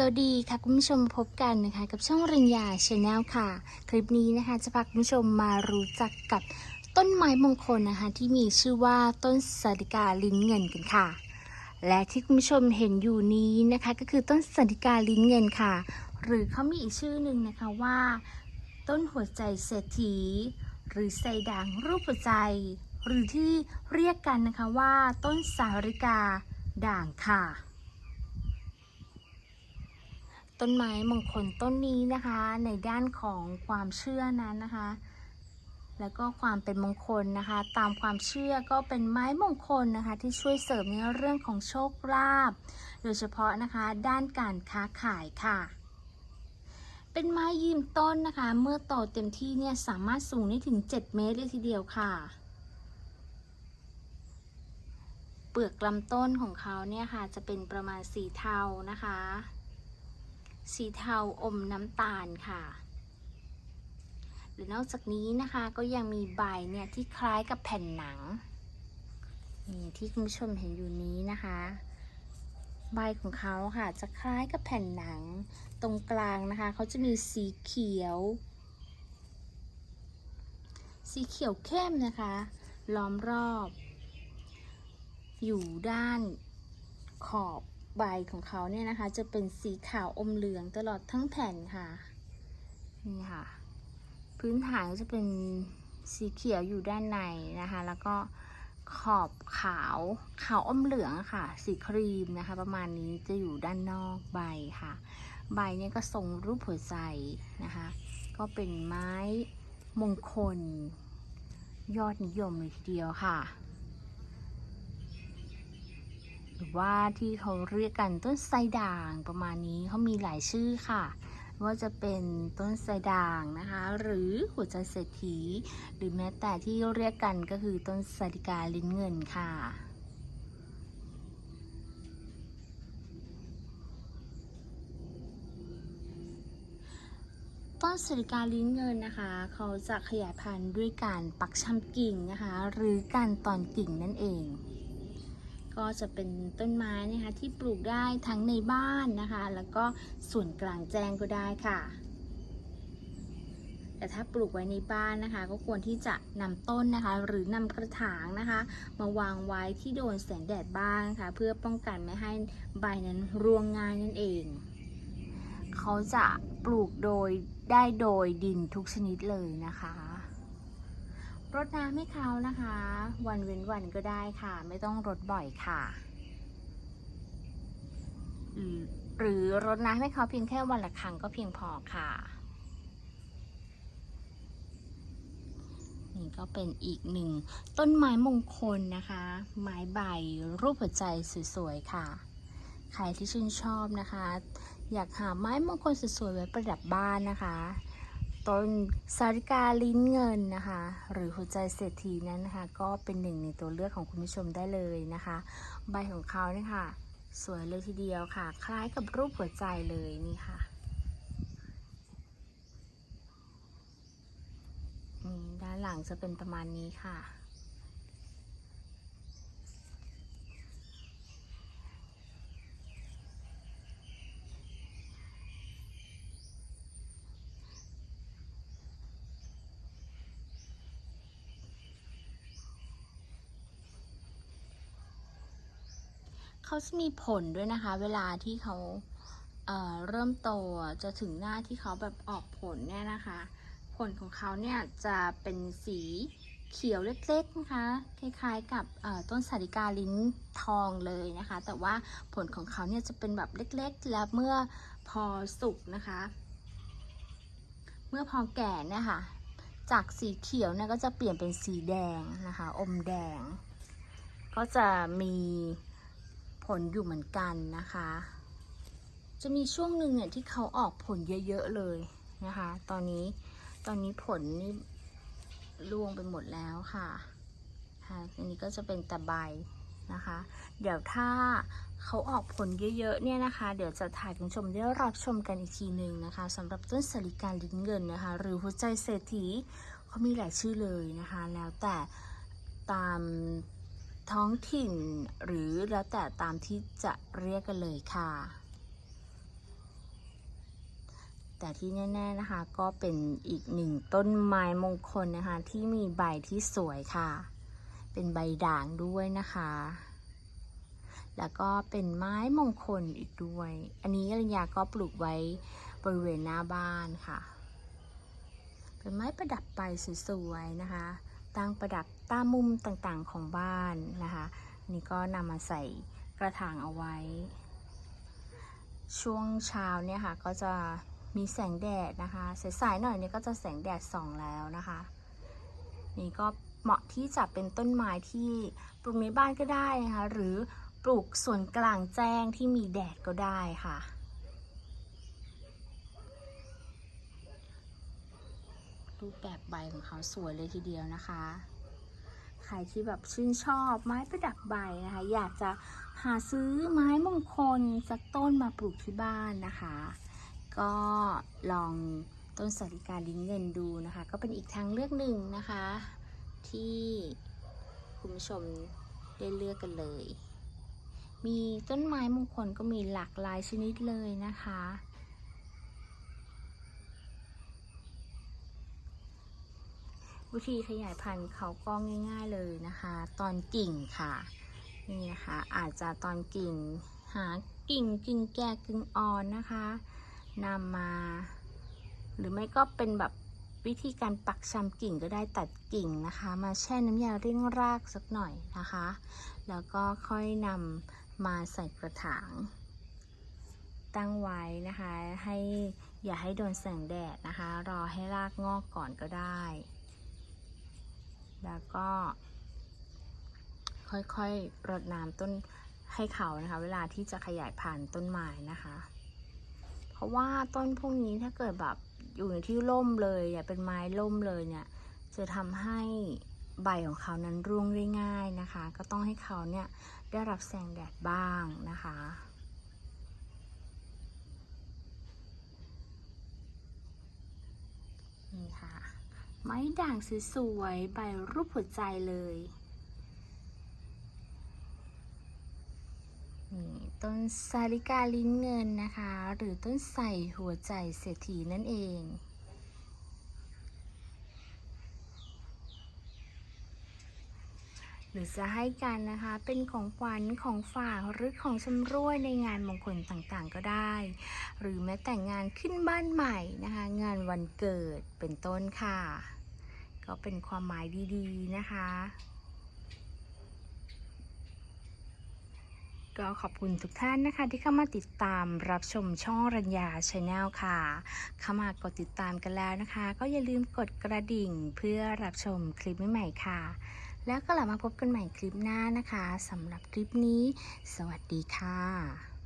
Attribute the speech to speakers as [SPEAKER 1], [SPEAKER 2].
[SPEAKER 1] สวัสดีค่ะคุณผู้ชมพบกันนะคะกับช่องริญญาชาแนลค่ะ คลิปนี้นะคะจะพาคุณผู้ชมมารู้จักกับต้นไม้มงคลนะคะที่มีชื่อว่าต้นสาริกาลิ้นเงินกันค่ะ และที่คุณผู้ชมเห็นอยู่นี้นะคะก็คือต้นสาริกาลิ้นเงินค่ะ หรือเขามีอีกชื่อหนึ่งนะคะว่า ต้นหัวใจเศรษฐี หรือไซด่างรูปหัวใจ หรือที่เรียกกันนะคะว่า ต้นสาริกาด่างค่ะ ต้นไม้มงคลต้นนี้นะคะ ในด้านของความเชื่อนั้นนะคะ แล้วก็ความเป็นมงคลนะคะ ตามความเชื่อก็เป็นไม้มงคลนะคะ ที่ช่วยเสริมในเรื่องของโชคลาภโดยเฉพาะนะคะ ด้านการค้าขายค่ะ เป็นไม้ยืนต้นนะคะ เมื่อโตเต็มที่เนี่ยสามารถสูงได้ถึง 7 เมตรเลยทีเดียวค่ะเปลือกลำต้นของเขาเนี่ยค่ะจะเป็นประมาณสีเทานะคะ สีเทาอมน้ำตาลค่ะ หรือนอกจากนี้นะคะก็ยังมีใบเนี่ยที่คล้ายกับแผ่นหนังนี่ที่คุณผู้ชมเห็นอยู่นี้นะคะ ใบของเขาค่ะจะคล้ายกับแผ่นหนังตรงกลางนะคะเขาจะมีสีเขียว สีเขียวเข้มนะคะ ล้อมรอบ อยู่ด้านขอบ ใบของเขาเนี่ยนะคะ จะเป็นสีขาวอมเหลืองตลอดทั้งแผ่นค่ะ นี่ค่ะ พื้นฐานก็จะเป็นสีเขียวอยู่ด้านในนะคะ แล้วก็ขอบขาวขาวอมเหลืองค่ะ สีครีมนะคะ ประมาณนี้จะอยู่ด้านนอกใบค่ะ ใบเนี่ยก็ทรงรูปหัวใจนะคะ ก็เป็นไม้มงคล ยอดนิยมเลยทีเดียวค่ะ หรือว่าที่เขาเรียกกันต้นไทรด่างประมาณนี้เขามีหลายชื่อค่ะ ว่าจะเป็นต้นไทรด่างนะคะ หรือหัวใจเศรษฐี หรือแม้แต่ที่เรียกกันก็คือต้นสาริกาลิ้นเงินค่ะต้นสาริกาลิ้นเงินนะคะ เขาจะขยายพันธุ์ด้วยการปักชำกิ่งนะคะ หรือการตอนกิ่งนั่นเอง ก็จะเป็นต้นไม้นะคะที่ปลูกได้ทั้งในบ้านนะคะ แล้วก็ส่วนกลางแจ้งก็ได้ค่ะ แต่ถ้าปลูกไว้ในบ้านนะคะ ก็ควรที่จะนำต้นนะคะ หรือนำกระถางนะคะ มาวางไว้ที่โดนแสงแดดบ้างนะคะเพื่อป้องกันไม่ให้ใบนั้นร่วงง่ายนั่นเอง เขาจะปลูกโดยได้โดยดินทุกชนิดเลยนะคะ รดน้ำให้เขานะคะ วันเว้นวันก็ได้ค่ะ ไม่ต้องรดบ่อยค่ะหรือหรือรดน้ำให้เขาเพียงแค่วันละครั้งก็เพียงพอค่ะ นี่ก็เป็นอีกหนึ่งต้นไม้มงคลนะคะ ไม้ใบรูปหัวใจสวยๆค่ะ ใครที่ชื่นชอบนะคะ อยากหาไม้มงคลสวยๆไว้ประดับบ้านนะคะ ต้นสาริกาลิ้นเงินนะคะ หรือหัวใจเศรษฐีนั้นนะคะ ก็เป็นหนึ่งในตัวเลือกของคุณผู้ชมได้เลยนะคะ ใบของเขาเนี่ยค่ะ สวยเลยทีเดียวค่ะ คล้ายกับรูปหัวใจเลยนี่ค่ะนี่ด้านหลังจะเป็นประมาณนี้ค่ะ เขาจะมีผลด้วยนะคะ เวลาที่เขาเเริ่มโตจะถึงหน้าที่เขาแบบออกผลเนี่ยนะคะ ผลของเขาเนี่ยจะเป็นสีเขียวเล็กๆนะคะคล้ายๆกับต้นสาริกาลิ้นทองเลยนะคะ แต่ว่าผลของเขาเนี่ยจะเป็นแบบเล็กๆ แล้วเมื่อพอสุกนะคะ เมื่อพอแก่เนี่ยค่ะจากสีเขียวเนี่ยก็จะเปลี่ยนเป็นสีแดงนะคะ อมแดง ก็จะมี ผลอยู่เหมือนกันนะคะ จะมีช่วงหนึ่งเนี่ยที่เขาออกผลเยอะๆเลยนะคะ ตอนนี้ตอนนี้ผลนี่ร่วงไปหมดแล้วค่ะค่ะอันนี้ก็จะเป็นแต่ใบนะคะ เดี๋ยวถ้าเขาออกผลเยอะๆเนี่ยนะคะ เดี๋ยวจะถ่ายคุณผู้ชมได้รับชมกันอีกทีหนึ่งนะคะสำหรับต้นสาริการลิ้นเงินนะคะ หรือหัวใจเศรษฐีเขามีหลายชื่อเลยนะคะ แล้วแต่ตาม ท้องถิ่น หรือแล้วแต่ตามที่จะเรียกกันเลยค่ะ แต่ที่แน่ ๆ นะคะก็เป็นอีกหนึ่งต้นไม้มงคลนะคะ ที่มีใบที่สวยค่ะ เป็นใบด่างด้วยนะคะ แล้วก็เป็นไม้มงคลอีกด้วย อันนี้อริยาก็ปลูกไว้บริเวณหน้าบ้านค่ะ เป็นไม้ประดับใบสวยๆนะคะ ตั้งประดับตามมุมต่างๆของบ้านนะคะ นี่ก็นำมาใส่กระถางเอาไว้ ช่วงเช้าเนี่ยค่ะก็จะมีแสงแดดนะคะสายๆหน่อยเนี่ยก็จะแสงแดดส่องแล้วนะคะ นี่ก็เหมาะที่จะเป็นต้นไม้ที่ปลูกในบ้านก็ได้นะคะ หรือปลูกส่วนกลางแจ้งที่มีแดดก็ได้ค่ะ รูปแบบใบของเขาสวยเลยทีเดียวนะคะ ใครที่แบบชื่นชอบไม้ประดับใบนะคะ อยากจะหาซื้อไม้มงคลสักต้นมาปลูกที่บ้านนะคะ ก็ลองต้นสาริกาลิ้นเงินดูนะคะ ก็เป็นอีกทางเลือกหนึ่งนะคะ ที่คุณผู้ชมได้เลือกกันเลย มีต้นไม้มงคลก็มีหลากหลายชนิดเลยนะคะ วิธีขยายพันธุ์เขาก็ง่าย ๆเลยนะคะ ตอนกิ่งค่ะ นี่นะคะ อาจจะตอนกิ่งหากิ่งกิ่งแก่กิ่งอ่อนนะคะนำมา หรือไม่ก็เป็นแบบวิธีการปักชำกิ่งก็ได้ตัดกิ่งนะคะ มาแช่น้ำยาเร่งรากสักหน่อยนะคะ แล้วก็ค่อยนำมาใส่กระถาง ตั้งไว้นะคะให้อย่าให้โดนแสงแดดนะคะ รอให้รากงอกก่อนก็ได้ แล้วก็ ค่อยๆรดน้ำต้นให้เขานะคะ เวลาที่จะขยายพันธุ์ต้นไม้นะคะ เพราะว่าต้นพวกนี้ถ้าเกิดแบบอยู่ในที่ร่มเลยอย่าเป็นไม้ร่มเลยเนี่ย จะทำให้ใบของเขานั้นร่วงได้ง่ายนะคะ ก็ต้องให้เขาเนี่ยได้รับแสงแดดบ้างนะคะ นี่ค่ะ ไม้ด่างสวยๆใบรูปหัวใจเลย นี่ต้นซาลิกาลิ้นเงินนะคะ หรือต้นใส่หัวใจเศรษฐีนั่นเอง รือจะให้กันนะคะ เป็นของขวัญของฝากหรือของชำร่วยในงานมงคลต่างๆก็ได้ หรือแม้แต่งานขึ้นบ้านใหม่นะคะ งานวันเกิดเป็นต้นค่ะ ก็เป็นความหมายดีๆนะคะก็ขอบคุณทุกท่านนะคะที่เข้ามาติดตามรับชมช่องรัญญาชาแนลค่ะ เข้ามากดติดตามกันแล้วนะคะ ก็อย่าลืมกดกระดิ่งเพื่อรับชมคลิปใหม่ๆค่ะ แล้วก็กลับมาพบกันใหม่คลิปหน้านะคะสำหรับคลิปนี้ สวัสดีค่ะ